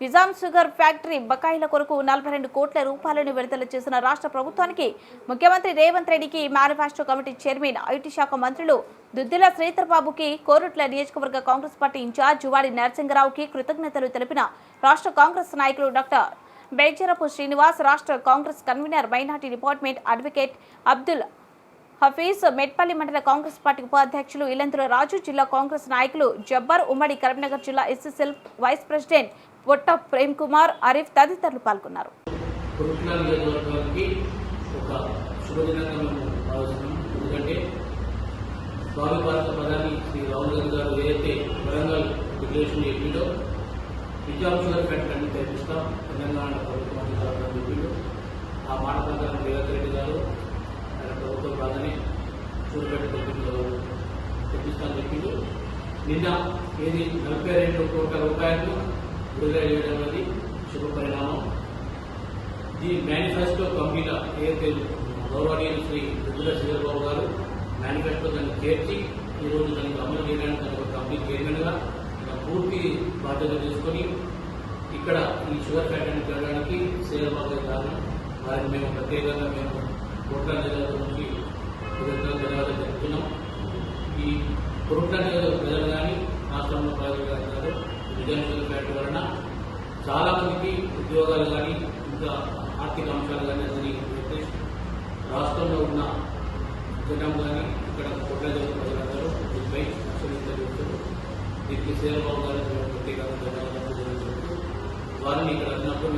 Nizam sugar factory బకాయిల కొరకు నలభై రెండు కోట్ల రూపాయలను విడుదల చేసిన రాష్ట్ర ప్రభుత్వానికి ముఖ్యమంత్రి రేవంత్ రెడ్డికి మేనిఫెస్టో కమిటీ చైర్మన్ ఐటీ శాఖ మంత్రులు దుద్దిల శ్రీధర్ బాబుకి కోరుట్ల నియోజకవర్గ కాంగ్రెస్ పార్టీ ఇన్ఛార్జ్ జువాడి నరసింగరావుకి కృతజ్ఞతలు తెలిపిన రాష్ట్ర కాంగ్రెస్ నాయకులు డాక్టర్ బేజరపు శ్రీనివాస్ రాష్ట్ర Congress convener minority department advocate Abdul Hafeez Metpally మండల కాంగ్రెస్ పార్టీ ఉపాధ్యక్షులు ఇలంతుల రాజు జిల్లా కాంగ్రెస్ నాయకులు జబ్బర్ ఉమ్మడి కరీంనగర్ జిల్లా ఎస్ఎస్ఎల్ వైస్ ప్రెసిడెంట్ పొట్ట ప్రేమ్ కుమార్ అరీఫ్ తదితరులు పాల్గొన్నారు. ఎందుకంటే స్వామి భారత ప్రధాని శ్రీ రాహుల్ గాంధీ గారు ఏదైతే వరంగల్ డిక్లరేషన్ చెప్పిండో నిజాం తెలంగాణ ప్రభుత్వం అధికారులు చెప్పిండు ఆ మాట ప్రకారం రేవంత్ రెడ్డి గారు ఆయన ప్రభుత్వం కాదని చూడబెట్టి తెప్పించారు తెప్పిస్తామని చెప్పిండు. నిన్న ఏది నలభై రెండు కోట్ల విడుదల చేయడం అనేది శుభ పరిణామం ఈ మేనిఫెస్టో కంపెనీల ఏదైతే గౌరవనీయులు శ్రీ దుద్దుల చంద్రబాబు గారు మేనిఫెస్టో దాన్ని చేర్చి ఈరోజు దానికి అమలు చేయడానికి తన ఒక కంపెనీ చైర్మన్గా పూర్తి బాధ్యత తీసుకొని ఇక్కడ ఈ షుగర్ ఫ్యాక్టరీని పెరగడానికి శ్రీధరబాబు గారి కారణం వారిని మేము ప్రత్యేకంగా మేము కోట్ల నియోజకవర్గం నుంచి కృతజ్ఞతలు ధన్యవాదాలు చెప్తున్నాం ఈ కోట్ల నియోజకవర్గ ప్రజలు కానీ రాష్ట్రంలో ప్రజలు కానీ ఉన్నారు. పెట్టడం వలన చాలా మందికి ఉద్యోగాలు కానీ ఇంకా ఆర్థిక అంశాలు కానీ అసలు రాష్ట్రంలో ఉన్న జనం కానీ ఇక్కడ కోట్ల జగన్ ప్రజలందరూ దీనిపై అక్షరించారు దీనికి సేవబాబు గారు ప్రత్యేకంగా ధన్యవాదాలు తెలియజేస్తూ వారిని ఇక్కడ అన్నప్పుడు